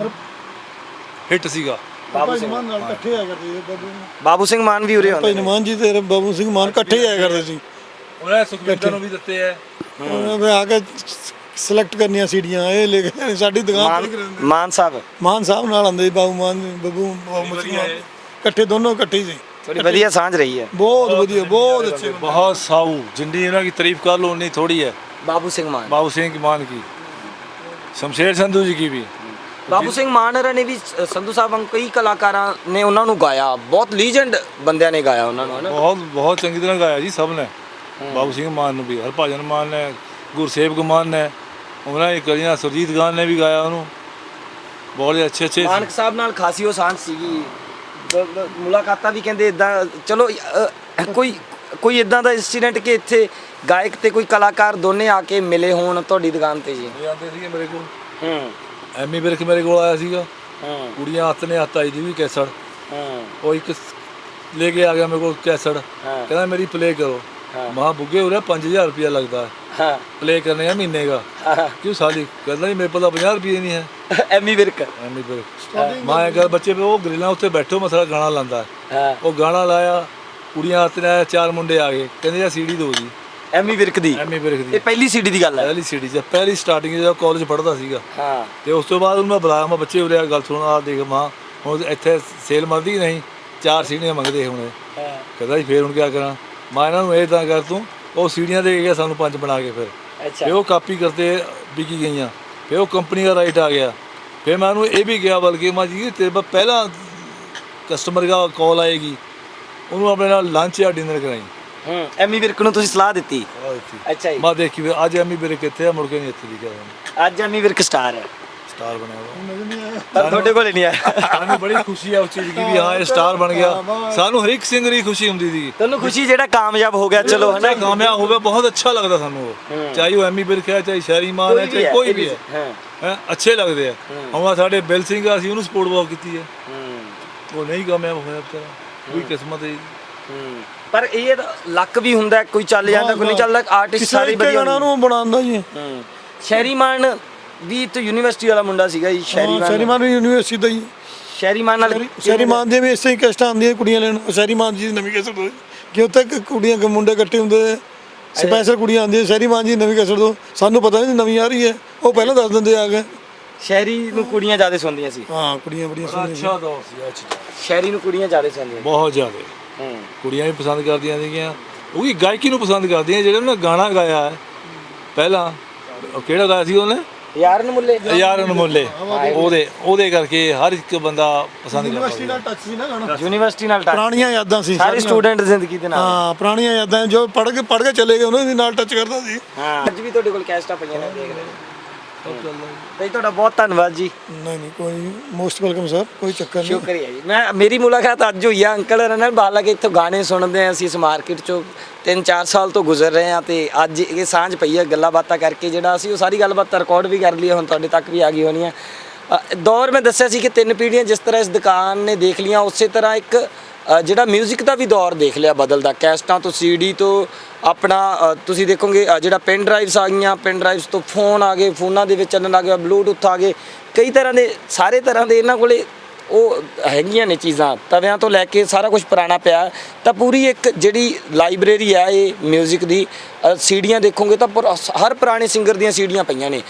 ਹਿੱਟ ਸੀਗਾ। ਬਾਬੂ ਭਾਈ ਸਿੰਘ ਨਿਮਾਨ ਨਾਲ ਇਕੱਠੇ ਆਇਆ ਕਰਦੇ ਸੀ ਬਾਬੂ ਬਾਬੂ ਸਿੰਘ ਮਾਨ ਵੀ ਉਰੇ ਭਾਈ ਆਉਂਦੇ ਨੇ। ਨਿਮਾਨ ਜੀ ਤੇ ਬਾਬੂ ਸਿੰਘ ਮਾਨ ਇਕੱਠੇ ਆਇਆ ਕਰਦੇ ਸੀ। ਉਹਨੇ ਸੁਖਵਿੰਦਰ ਨੂੰ ਵੀ ਦਿੱਤੇ ਹੈ ਉਹਨੇ ਫਿਰ ਆ ਕੇ ਸਿਲੈਕਟ ਕਰਨੀਆਂ ਸੀੜੀਆਂ ਇਹ ਲੈ ਕੇ ਜਾਣੀ, ਸਾਡੀ ਦੁਕਾਨ ਤੇ ਮਾਨ ਮਾਨ ਸਾਹਿਬ ਮਾਨ ਸਾਹਿਬ ਨਾਲ ਆਉਂਦੇ ਸੀ ਬਾਬੂ ਮਾਨ ਬੱਬੂ ਬਾਬੂ ਸਿੰਘ ਮਾਨ ਇਕੱਠੇ ਦੋਨੋਂ ਇਕੱਠੇ ਹੀ ਸੀ ਥੋੜੀ ਵਧੀਆ ਸਾਂਝ ਰਹੀ ਹੈ ਬਹੁਤ ਵਧੀਆ ਬਹੁਤ ਅੱਛੇ ਬਹੁਤ ਸਾਊ ਜਿੰਨੀ ਉਹਨਾਂ ਦੀ ਤਾਰੀਫ ਕਰ ਲੋ ਉਨੀ ਥੋੜੀ ਹੈ ਬਾਬੂ ਸਿੰਘ ਮਾਨ बाबू सिंह की मान की शमशेर संधू जी की भी ਬਾਬੂ ਸਿੰਘ ਮਾਨ ਹਰਾਂ ਨੇ ਵੀ ਸ- ਸੰਧੂ ਸਾਹਿਬ ਵਾਂਗ ਕਈ ਕਲਾਕਾਰਾਂ ਨੇ ਉਹਨਾਂ ਨੂੰ ਗਾਇਆ ਬਹੁਤ ਲੀਜੈਂਡ ਬੰਦਿਆਂ ਨੇ ਗਾਇਆ ਉਹਨਾਂ ਨੂੰ ਹਨਾ बहुत बहुत चंगी तरह गाया जी सब ने ਬਾਬੂ ਸਿੰਘ ਮਾਨ ਨੂੰ ਵੀ ਹਰਭਜਨ ਮਾਨ ਨੇ ਗੁਰਸੇਵ ਗੁਮਾਨ ਨੇ ਉਹਨਾਂ ਇੱਕ ਜਿਹੜਾ ਸੁਰਜੀਤ ਗਾਨ ਨੇ ਵੀ ਗਾਇਆ ਉਹਨੂੰ। ਬਹੁਤ ਅੱਛੇ ਅੱਛੇ ਮਾਨਕ ਸਾਹਿਬ ਨਾਲ ਖਾਸੀ ਉਹ ਸਾਂਝ ਸੀਗੀ। ਮੁਲਾਕਾਤਾਂ ਵੀ ਕਹਿੰਦੇ ਇਦਾਂ ਚਲੋ ਕੋਈ ਕੋਈ ਇਦਾਂ ਦਾ ਇਨਸੀਡੈਂਟ ਕਿ ਇੱਥੇ ਗਾਇਕ ਤੇ ਕੋਈ ਕਲਾਕਾਰ ਦੋਨੇ ਆ ਕੇ ਮਿਲੇ ਹੋਣ ਤੁਹਾਡੀ ਦੁਕਾਨ ਤੇ ਜੀ? ਜਾਂਦੇ ਸੀਗੇ ਮੇਰੇ ਕੋਲ। ਹੂੰ। ਐਮੀ ਵਿਰਕ ਮੇਰੇ ਕੋਲ ਆਇਆ ਸੀਗਾ। ਹੂੰ। ਕੁੜੀਆਂ ਹੱਥ ਨੇ ਹੱਥ ਆਈ ਦੀ ਵੀ ਕੈਸੜ। ਹੂੰ। ਉਹ ਇੱਕ ਲੈ ਕੇ ਆ ਗਿਆ ਮੇਰੇ ਕੋਲ ਕੈਸੜ। ਕਹਿੰਦਾ ਮੇਰੀ ਪਲੇ ਕਰੋ। ਮਾਂ ਬੁੱਗੇ ਹੋ ਰਿਹਾ 5000 ਰੁਪਇਆ ਲੱਗਦਾ। ਹੈ। ਹਾਂ ਪਲੇ ਕਰਨੇ ਆ ਮਹੀਨੇ ਦਾ। ਕਿਉਂ ਸਾਲੀ? ਕਹਿੰਦਾ ਜੀ ਮੇਰੇ ਕੋਲ ਤਾਂ 50 ਰੁਪਏ ਨਹੀਂ ਹੈ। ਐਮੀ ਵਿਰਕ। ਐਮੀ ਵਿਰਕ। ਮਾਂ ਇਹ ਗੱਲ ਬੱਚੇ ਉਹ ਗ੍ਰਿਲਾਂ ਉੱਤੇ ਬੈਠੋ ਮਸਲਾ ਗਾਣਾ ਲਾਂਦਾ ਹਾਂ। ਉਹ ਗਾਣਾ ਲਾਇਆ ਕੁੜੀਆਂ ਹੱਥ ਨੇ ਆਇਆ ਚਾਰ ਮੁੰਡੇ ਆ ਗਏ। ਕਹਿੰਦੇ ਆ ਸੀਡੀ ਦਿਓ ਜੀ। ਐਮੀ ਵਿਰਕ ਦੀ। ਐਮੀ ਵਿਰਕ ਇਹ ਦੀ ਪਹਿਲੀ ਸੀਡੀ ਦੀ ਗੱਲ ਹੈ। ਪਹਿਲੀ ਸੀਡੀ ਚ ਪਹਿਲੀ ਸਟਾਰਟਿੰਗ ਜਦੋਂ ਕਾਲਜ ਪੜ੍ਹਦਾ ਸੀਗਾ। ਹਾਂ। ਤੇ ਉਸ ਤੋਂ ਬਾਅਦ ਉਹਨੂੰ ਮੈਂ ਬੁਲਾਇਆ ਮੈਂ ਬੱਚੇ ਉਰੇ ਗੱਲ ਸੁਣ ਆ ਦੇਖ ਮਾਂ। ਹੁਣ ਇੱਥੇ ਸੇਲ ਮਰਦੀ ਨਹੀਂ। ਚਾਰ ਸੀੜੀਆਂ ਮੰਗਦੇ ਹੁਣ। ਇਹ। ਕਹਿੰਦਾ ਜੀ ਫੇਰ ਹੁਣ ਕੀ ਕਰਾਂ? ਮੈਂ ਇਹਨਾਂ ਨੂੰ ਇਹ ਤਾਂ ਕਰ ਤੂੰ ਉਹ ਸੀੜੀਆਂ ਦੇ ਗਿਆ ਸਾਨੂੰ ਪੰਜ ਬਣਾ ਕੇ ਫਿਰ। ਅੱਛਾ। ਫਿਰ ਉਹ ਕਾਪੀ ਕਰਤੇ ਵਿਕੀ ਗਈਆਂ। ਫਿਰ ਉਹ ਕੰਪਨੀ ਦਾ ਰਾਈਟ ਆ ਗਿਆ। ਫਿਰ ਮੈਂ ਉਹਨੂੰ ਇਹ ਵੀ ਗਿਆ ਬਲਕਿ ਮੈਂ ਜੀ ਤੇਰੇ ਪਾ ਪਹਿਲਾ ਕਸਟਮਰ ਦਾ ਕਾਲ ਆਏਗੀ। ਉਹਨੂੰ ਆਪਣੇ ਨਾਲ ਲੰਚ ਜਾਂ ਡਿਨਰ ਕਰਾਈ। ਹੂੰ। ਐਮੀ ਵਿਰਕ ਨੂੰ ਤੁਸੀਂ ਸਲਾਹ ਦਿੱਤੀ। ਅੱਛਾ ਜੀ। ਮੈਂ ਦੇਖੀ ਵੀ ਅੱਜ ਐਮੀ ਮੇਰੇ ਕਿੱਥੇ ਆ ਮੁੜ ਕੇ ਨਹੀਂ ਇੱਥੇ ਦਿਖਿਆ ਅੱਜ ਐਮੀ ਵਿਰਕ ਸਟਾਰ ਹੈ। ਸਟਾਰ ਬਣਿਆ ਹੋਇਆ। ਪਰ ਤੁਹਾਡੇ ਕੋਲ ਨਹੀਂ ਆਇਆ। ਸਾਨੂੰ ਬੜੀ ਖੁਸ਼ੀ ਆ ਉਸ ਚੀਜ਼ ਦੀ ਵੀ ਹਾਂ ਇਹ ਸਟਾਰ ਬਣ ਗਿਆ। ਸਾਨੂੰ ਹਰ ਇੱਕ ਸਿੰਗਰ ਦੀ ਖੁਸ਼ੀ ਹੁੰਦੀ ਸੀ। ਤੁਹਾਨੂੰ ਖੁਸ਼ੀ ਜਿਹੜਾ ਕਾਮਯਾਬ ਹੋ ਗਿਆ ਚਲੋ ਹਨਾ? ਕਾਮਯਾਬ ਹੋਵੇ ਬਹੁਤ ਅੱਛਾ ਲੱਗਦਾ ਸਾਨੂੰ ਉਹ। ਚਾਹੇ ਉਹ ਐਮੀ ਬਿਰਕ ਹੈ ਚਾਹੇ ਸ਼ਹਿਰੀ ਮਾਨ ਹੈ ਚਾਹੇ ਕੋਈ ਵੀ ਹੈ। ਹਾਂ। ਹੈਂ, ਅੱਛੇ ਲੱਗਦੇ ਆ। ਹੁਣ ਸਾਡੇ ਬਿਲ ਸਿੰਘ ਆ ਅਸੀਂ ਉਹਨੂੰ ਸਪੋਰਟ ਬਹੁਤ ਕੀਤੀ ਹੈ ਹੂੰ। ਉਹ ਨਹੀਂ ਕਾਮਯਾਬ ਹੋਇਆ ਵਿਚਾਰਾ। ਕੋਈ ਕਿਸਮਤ ਹੈ। ਹੂੰ। ਪਰ ਇਹ ਲੱਕ ਵੀ ਹੁੰਦਾ ਹੈ, ਕੋਈ ਚੱਲ ਜਾਂਦਾ ਕੋਈ ਨਹੀਂ ਚੱਲਦਾ ਆਰਟਿਸਟ ਸਾਰੇ ਵਧੀਆ ਨੂੰ ਬਣਾਉਂਦਾ ਜੀ। ਹੂੰ। ਸ਼ਹਿਰੀ ਮਾਨ ਵੀ ਇੱਥੇ ਯੂਨੀਵਰਸਿਟੀ ਵਾਲਾ ਮੁੰਡਾ ਸੀਗਾ ਜੀ ਸ਼ਹਿਰੀਮਾਨ ਸ਼ੈਰੀਮਾਨ ਯੂਨੀਵਰਸਿਟੀ ਦਾ ਹੀ ਸ਼ਹਿਰੀਮਾਨ ਨਾਲ ਸ਼ੈਰੀਮਾਨ ਦੇ ਵੀ ਇਸੇ ਹੀ ਕੈਸਟਾਂ ਆਉਂਦੀਆਂ ਕੁੜੀਆਂ ਲੈਣ ਸ਼ੈਰੀਮਾਨ ਜੀ ਦੀ ਨਵੀਂ ਕੈਸਟ ਦੋ। ਕਿ ਉੱਥੇ ਕ- ਕੁੜੀਆਂ ਕ- ਮੁੰਡੇ ਇਕੱਠੇ ਹੁੰਦੇ ਸਪੈਸ਼ਲ ਕੁੜੀਆਂ ਆਉਂਦੀਆਂ ਸ਼ੈਰੀਮਾਨ ਜੀ ਦੀ ਨਵੀਂ ਕੈਸਟ ਦੋ। ਸਾਨੂੰ ਪਤਾ ਨਹੀਂ ਨਵੀਂ ਆ ਰਹੀ ਹੈ। ਉਹ ਪਹਿਲਾਂ ਦੱਸ ਦਿੰਦੇ ਆ ਕੇ। ਸ਼ਹਿਰੀ ਨੂੰ ਕੁੜੀਆਂ ਜ਼ਿਆਦਾ ਸੁਣਦੀਆਂ ਸੀ। ਹਾਂ ਕੁੜੀਆਂ ਬੜੀਆਂ ਸੋਹਣੀਆਂ ਅੱਛਾ ਦੌਰ ਸੀ ਅੱਛਾ। ਸ਼ਹਿਰੀ ਨੂੰ ਕੁੜੀਆਂ ਜ਼ਿਆਦਾ ਸੁਣਦੀਆਂ ਬਹੁਤ ਜ਼ਿਆਦਾ। ਹੂੰ। ਕੁੜੀਆਂ ਵੀ ਪਸੰਦ ਕਰਦੀਆਂ ਸੀਗੀਆਂ। ਉਹ ਵੀ ਗਾਇਕੀ ਨੂੰ ਪਸੰਦ ਕਰਦੀਆਂ ਜਿਹੜੇ ਉਹਨੇ ਗਾਣਾ ਗਾਇਆ ਹੈ। ਪਹਿਲਾਂ ਉਹ ਕਿਹੜਾ ਗਾਇਆ ਸੀ ਉਹਨੇ? ਯਾਰ ਨੂੰ ਮੁੱਲੇ ਯਾਰ ਅਨਮੋਲੇ ਉਹਦੇ ਉਹਦੇ ਕਰਕੇ ਹਰ ਇੱਕ ਬੰਦਾ ਪਸੰਦ ਕਰਦਾ ਸੀ। ਨਾਲ ਟੱਚ ਸੀ ਨਾ ਗਾਣਾ। ਯੂਨੀਵਰਸਿਟੀ ਨਾਲ ਟੱਚ ਪੁਰਾਣੀਆਂ ਯਾਦਾਂ ਸੀ। ਸਾਰੇ ਸਟੂਡੈਂਟ ਜ਼ਿੰਦਗੀ ਦੇ ਨਾਲ। ਹਾਂ ਪੁਰਾਣੀਆਂ ਯਾਦਾਂ ਜੋ ਪੜ੍ਹ ਕੇ ਪੜ੍ਹ ਕੇ ਚਲੇ ਗਏ ਉਹਨਾਂ ਦੇ ਨਾਲ ਟੱਚ ਕਰਦਾ ਸੀ। ਹਾਂ। ਅੱਜ ਵੀ ਤੁਹਾਡੇ ਕੋਲ ਕੈਸਟਾਂ ਪਈਆਂ ਨੇ ਦੇਖ ਰਹੇ ਤੇ ਤੁਹਾਡਾ ਬਹੁਤ ਧੰਨਵਾਦ ਜੀ। ਨਹੀਂ ਨਹੀਂ ਕੋਈ ਮੋਸਟ ਵੈਲਕਮ ਸਰ ਕੋਈ ਚੱਕਰ ਨਹੀਂ। ਸ਼ੁਕਰੀਆ ਜੀ। ਮੈਂ ਮੇਰੀ ਮੁਲਾਕਾਤ ਅੱਜ ਹੋਈ ਆ ਅੰਕਲ ਹਰਾਂ ਨਾਲ। ਹਾਲਾਂਕਿ ਇੱਥੋਂ ਗਾਣੇ ਸੁਣਦੇ ਆ ਅਸੀਂ ਇਸ ਮਾਰਕੀਟ ਚੋਂ। 3-4 ਸਾਲ ਤੋਂ ਗੁਜ਼ਰ ਰਹੇ ਆ ਤੇ ਅੱਜ ਇਹ ਸਾਂਝ ਪਈ ਹੈ ਗੱਲਾਂ ਬਾਤਾਂ ਕਰਕੇ ਜਿਹੜਾ ਅਸੀਂ ਉਹ ਸਾਰੀ ਗੱਲਬਾਤ ਰਿਕਾਰਡ ਵੀ ਕਰ ਲਈ ਹੁਣ ਤੁਹਾਡੇ ਤੱਕ ਵੀ ਆ ਗਈ ਹੋਣੀ ਆ। ਅ, ਦੌਰ ਮੈਂ ਦੱਸਿਆ ਸੀ ਕਿ ਤਿੰਨ ਪੀੜ੍ਹੀਆਂ ਜਿਸ ਤਰ੍ਹਾਂ ਇਸ ਦੁਕਾਨ ਨੇ ਦੇਖ ਲੀਆਂ ਉਸੇ ਤਰ੍ਹਾਂ ਇੱਕ ਜਿਹੜਾ 뮤직 ਦਾ ਵੀ ਦੌਰ ਦੇਖ ਲਿਆ ਬਦਲਦਾ ਕੈਸਟਾਂ ਤੋਂ ਸੀਡੀ ਤੋਂ ਆਪਣਾ ਅ, ਤੁਸੀਂ ਦੇਖੋਗੇ ਅ, ਜਿਹੜਾ ਪੈਨ ਡਰਾਈਵਸ ਆ ਗਈਆਂ ਪੈਨ ਡਰਾਈਵਸ ਤੋਂ ਫੋਨ ਆ ਗਏ ਫੋਨਾਂ ਦੇ ਵਿੱਚ ਚੱਲਣ ਲੱਗ ਗਿਆ ਬਲੂਟੁੱਥ ਆ ਗਏ ਕਈ ਤਰ੍ਹਾਂ ਦੇ ਸਾਰੇ ਤਰ੍ਹਾਂ ਦੇ ਇਹਨਾਂ ਕੋਲੇ ਉਹ ਹੈਗੀਆਂ ਨੇ ਚੀਜ਼ਾਂ ਤਵਿਆਂ ਤੋਂ ਲੈ ਕੇ ਸਾਰਾ ਕੁਝ ਪੁਰਾਣਾ ਪਿਆ ਹੈ। ਤਾਂ ਪੂਰੀ ਇੱਕ ਜਿਹੜੀ ਲਾਇਬ੍ਰੇਰੀ ਹੈ ਇਹ 뮤직 ਦੀ ਅ, ਸੀਡੀਆਂ ਦੇਖੋਗੇ ਤਾਂ ਪੁਰ- ਹਰ ਪੁਰਾਣੇ ਸਿੰਗਰ ਦੀਆਂ ਸੀਡੀਆਂ ਪਈਆਂ ਨੇ